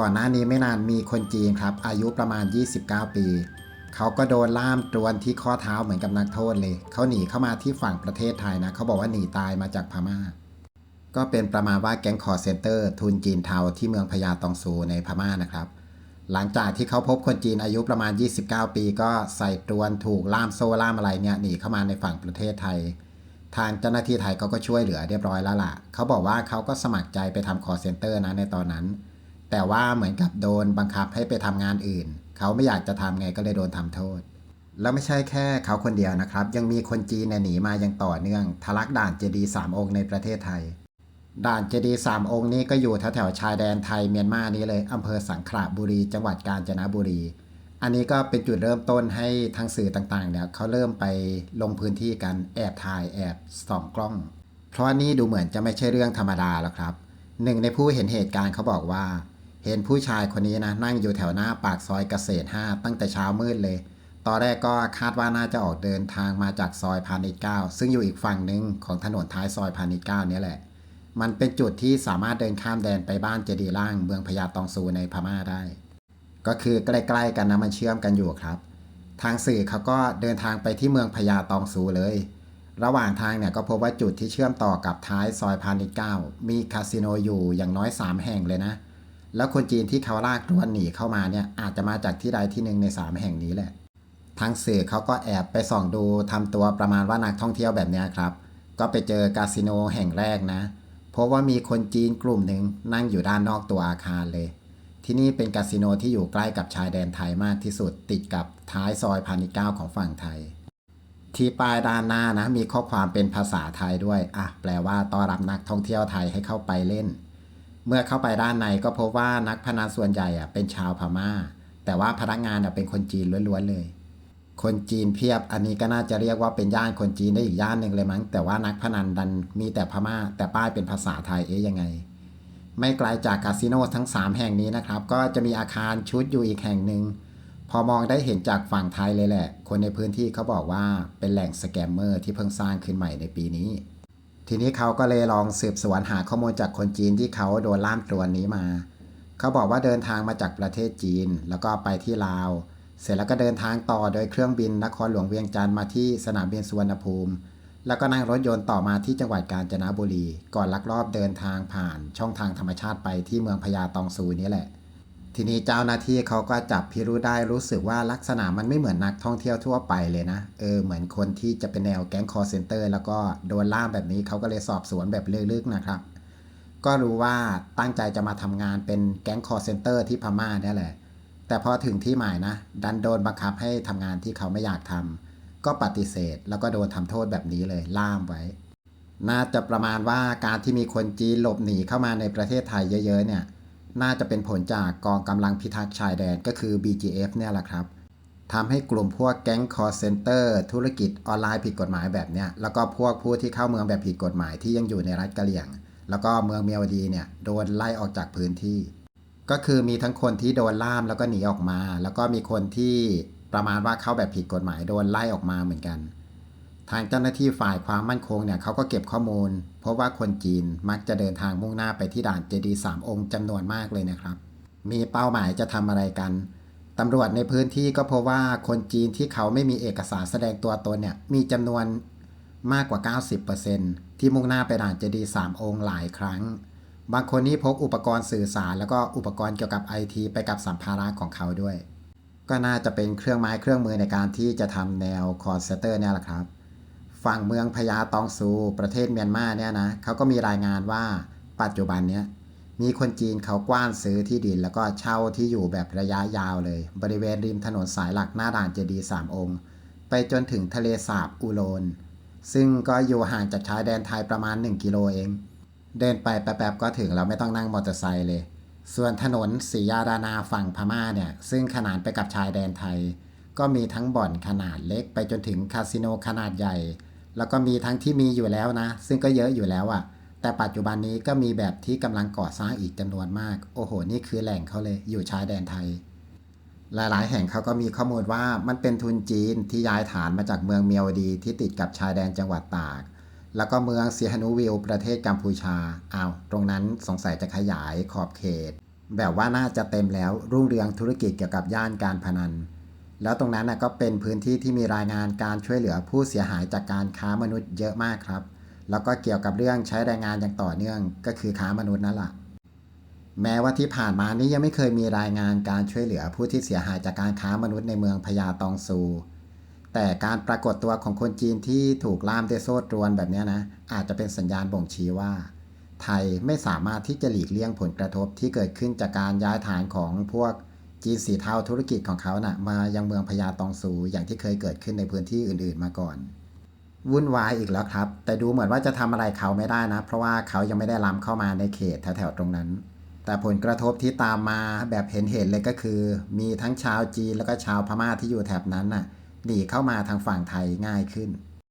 ก่อนหน้านี้ไม่นานมีคนจีนครับ อายุประมาณ 29 ปี เขาก็โดนล่ามตรวนที่ข้อเท้าเหมือนกับนักโทษเลย เขาหนีเข้ามาที่ฝั่งประเทศไทยนะ เขาบอกว่าหนีตายมาจากพม่า ก็เป็นประมาณว่าแก๊งคอร์เซนเตอร์ ทุนจีนเทาที่เมืองพญาตองซูในพม่านะครับ หลังจากที่เขาพบคนจีนอายุประมาณ 29 ปี ก็ใส่ตรวนถูกล่ามโซ่ล่ามอะไรเนี่ยหนีเข้ามาในฝั่งประเทศไทยทางเจ้าหน้าที่ไทยเขาก็ช่วยเหลือเรียบร้อยแล้วล่ะ เขาบอกว่าเขาก็สมัครใจไปทำคอร์เซนเตอร์นะในตอนนั้น แต่ว่าเหมือนกับโดนบังคับให้ไปทำงานอื่น เขาไม่อยากจะทำไงก็เลยโดนทำโทษ แล้วไม่ใช่แค่เขาคนเดียวนะครับ ยังมีคนจีนหนีมาอย่างต่อเนื่องทะลักด่านเจดีสามองค์ในประเทศไทย ด่านเจดีสามองค์นี้ก็อยู่แถวๆชายแดนไทยเมียนมานี้เลยอำเภอสังขละบุรี จังหวัดกาญจนบุรี อันนี้ก็เป็นจุดเริ่มต้นให้ทางสื่อต่างๆเนี่ยเขาเริ่มไปลงพื้นที่กันแอบถ่ายแอบส่องกล้อง เพราะนี่ดูเหมือนจะไม่ใช่เรื่องธรรมดาแล้วครับหนึ่งในผู้เห็นเหตุการณ์เขาบอกว่า เห็นผู้ชายคนนี้นะนั่งอยู่แถวหน้าปากซอยเกษตร 5 ตั้งแต่เช้ามืดเลย ตอนแรกก็คาดว่าน่าจะออกเดินทางมาจากซอยพาณิชย์เก้าซึ่งอยู่อีกฝั่งหนึ่งของถนนท้ายซอยพาณิชย์เก้านี่แหละ มันเป็นจุดที่สามารถเดินข้ามแดนไปบ้านเจดีล่างเมืองพญาตองซูในพม่าได้ ก็คือใกล้ๆกันนะมันเชื่อมกันอยู่ครับ ทางสื่อเขาก็เดินทางไปที่เมืองพญาตองซูเลย ระหว่างทางเนี่ยก็พบว่าจุดที่เชื่อมต่อกับท้ายซอยพาณิชย์เก้ามีคาสิโนอยู่อย่างน้อย 3 แห่งเลยนะ แล้วคนจีนที่เขาลากรวหนีเข้ามาเนี่ยอาจจะมาจากที่ใดที่หนึ่งใน 3 แห่งนี้แหละ ทางสื่อเขาก็แอบไปส่องดูทำตัวประมาณว่านักท่องเที่ยวแบบนี้ครับ ก็ไปเจอคาสิโนแห่งแรกนะ เพราะว่ามีคนจีนกลุ่มหนึ่งนั่งอยู่ด้านนอกตัวอาคารเลย ที่นี่เป็นคาสิโนที่อยู่ใกล้กับชายแดนไทยมากที่สุดติดกับท้ายซอยพาณิชย์เก้าของฝั่งไทย ที่ป้ายด้านหน้านะมีข้อความเป็นภาษาไทยด้วยอะแปลว่าต้อนรับนักท่องเที่ยวไทยให้เข้าไปเล่น เมื่อเข้าไปด้านในก็พบว่านักพนันส่วนใหญ่อะเป็นชาวพม่า แต่ว่าพนักงานอะเป็นคนจีนล้วนๆเลย คนจีนเพียบอันนี้ก็น่าจะเรียกว่าเป็นย่านคนจีนได้อีกย่านหนึ่งเลยมั้ง แต่ว่านักพนันดันมีแต่พม่า แต่ป้ายเป็นภาษาไทยเอ๊ยยังไง ไม่ไกลจากคาสิโนทั้ง 3 แห่งนี้นะครับ ก็จะมีอาคารชุดอยู่อีกแห่งหนึ่งพอมองได้เห็นจากฝั่งไทยเลยแหละ คนในพื้นที่เขาบอกว่าเป็นแหล่งสแกมเมอร์ที่เพิ่งสร้างขึ้นใหม่ในปีนี้ ทีนี้เขาก็เลยลองสืบสวนหาข้อมูลจากคนจีนที่เขาโดนล่ามตรวนนี้มา เขาบอกว่าเดินทางมาจากประเทศจีน แล้วก็ไปที่ลาว เสร็จแล้วก็เดินทางต่อโดยเครื่องบินนครหลวงเวียงจันทร์มาที่สนามบินสุวรรณภูมิ แล้วก็นั่งรถยนต์ต่อมาที่จังหวัดกาญจนบุรี ก่อนลักลอบเดินทางผ่านช่องทางธรรมชาติไปที่เมืองพญาตองซูนี้แหละ ทีนี้เจ้าหน้าที่เขาก็จับพิรุได้รู้สึกว่าลักษณะมันไม่เหมือนนักท่องเที่ยวทั่วไปเลยนะ เออเหมือนคนที่จะเป็นแนวแก๊งคอร์เซนเตอร์แล้วก็โดนล่ามแบบนี้เขาก็เลยสอบสวนแบบลึกๆนะครับ ก็รู้ว่าตั้งใจจะมาทำงานเป็นแก๊งคอร์เซนเตอร์ที่พม่าเนี่ยแหละ แต่พอถึงที่หมายนะ ดันโดนบังคับให้ทำงานที่เขาไม่อยากทำก็ปฏิเสธ แล้วก็โดนทำโทษแบบนี้เลยล่ามไว้ น่าจะประมาณว่าการที่มีคนจีนหลบหนีเข้ามาในประเทศไทยเยอะ ๆ เนี่ย น่าจะเป็นผลจากกองกำลังพิทักษ์ชายแดนก็คือ BGF เนี่ยแหละครับทำให้กลุ่มพวกแก๊งคอร์เซนเตอร์ธุรกิจออนไลน์ผิดกฎหมายแบบเนี้ยแล้วก็พวกผู้ที่เข้าเมืองแบบผิดกฎหมายที่ยังอยู่ในรัฐกะเหรี่ยง แล้วก็เมืองเมียวดีเนี่ยโดนไล่ออกจากพื้นที่ ก็คือมีทั้งคนที่โดนล่ามแล้วก็หนีออกมา แล้วก็มีคนที่ประมาณว่าเข้าแบบผิดกฎหมายโดนไล่ออกมาเหมือนกัน ทางเจ้าหน้าที่ฝ่ายความมั่นคงเนี่ยเขาก็เก็บข้อมูล เพราะว่าคนจีนมักจะเดินทางมุ่งหน้าไปที่ด่านเจดีสามองค์จำนวนมากเลยนะครับ มีเป้าหมายจะทำอะไรกันตำรวจในพื้นที่ก็พบว่าคนจีนที่เขาไม่มีเอกสารแสดงตัวตนเนี่ยมีจำนวนมากกว่า 90%ที่มุ่งหน้าไปด่านเจดีสามองค์หลายครั้ง บางคนนี่พกอุปกรณ์สื่อสาร แล้วก็อุปกรณ์เกี่ยวกับไอทีไปกับสัมภาระของเขาด้วย ก็น่าจะเป็นเครื่องไม้เครื่องมือในการที่จะทำแนวคอร์เซเตอร์เนี่ยแหละครับ ฝั่งเมืองพญาตองซูประเทศเมียนมาเนี่ยนะเขาก็มีรายงานว่าปัจจุบันเนี้ยมีคนจีนเขากว้านซื้อที่ดิน แล้วก็เช่าที่อยู่แบบระยะยาวเลย บริเวณริมถนนสายหลักหน้าด่านเจดีสามองค์ ไปจนถึงทะเลสาบอูโลน ซึ่งก็อยู่ห่างจากชายแดนไทยประมาณ 1 กิโลเอง เดินไปแป๊บๆก็ถึงเราไม่ต้องนั่งมอเตอร์ไซค์เลย ส่วนถนนสียาดานาฝั่งพม่าเนี่ยซึ่งขนานไปกับชายแดนไทย ก็มีทั้งบ่อนขนาดเล็ก ไปจนถึงคาสิโนขนาดใหญ่ แล้วก็มีทั้งที่มีอยู่แล้วนะ ซึ่งก็เยอะอยู่แล้วอะ่ะ แต่ปัจจุบันนี้ก็มีแบบที่กำลังก่อสร้างอีกจำนวนมาก โอ้โห นี่คือแหล่งเขาเลยอยู่ชายแดนไทย หลายๆ แห่งเขาก็มีข้อมูลว่ามันเป็นทุนจีนที่ย้ายฐานมาจากเมืองเมียวดีที่ติดกับชายแดนจังหวัดตาก แล้วก็เมืองเซียฮนูวิลประเทศกัมพูชาอ้าวตรงนั้นสงสัยจะขยายขอบเขต แบบว่าน่าจะเต็มแล้วรุ่งเรืองธุรกิจเกี่ยวกับย่านการพนัน แล้วตรงนั้นนะก็เป็นพื้นที่ที่มีรายงานการช่วยเหลือผู้เสียหายจากการค้ามนุษย์เยอะมากครับ แล้วก็เกี่ยวกับเรื่องใช้แรงงานอย่างต่อเนื่องก็คือค้ามนุษย์นั่นแหละแม้ว่าที่ผ่านมานี้ยังไม่เคยมีรายงานการช่วยเหลือผู้ที่เสียหายจากการค้ามนุษย์ในเมืองพญาตองซู แต่การปรากฏตัวของคนจีนที่ถูกล่ามด้วยโซ่ตรวนแบบนี้นะ อาจจะเป็นสัญญาณบ่งชี้ว่า ไทยไม่สามารถที่จะหลีกเลี่ยงผลกระทบที่เกิดขึ้นจากการย้ายฐานของพวก จีนสีเทาธุรกิจของเขานะ่ะมายังเมืองพญาตองซูอย่างที่เคยเกิดขึ้นในพื้นที่อื่นๆมาก่อน วุ่นวายอีกแล้วครับ แต่ดูเหมือนว่าจะทำอะไรเขาไม่ได้นะ เพราะว่าเขายังไม่ได้ล้ำเข้ามาในเขตแถวๆตรงนั้น แต่ผลกระทบที่ตามมาแบบเห็นๆเลยก็คือ มีทั้งชาวจีนแล้วก็ชาวพม่าที่อยู่แถบนั้นน่ะหนีเข้ามาทางฝั่งไทยง่ายขึ้น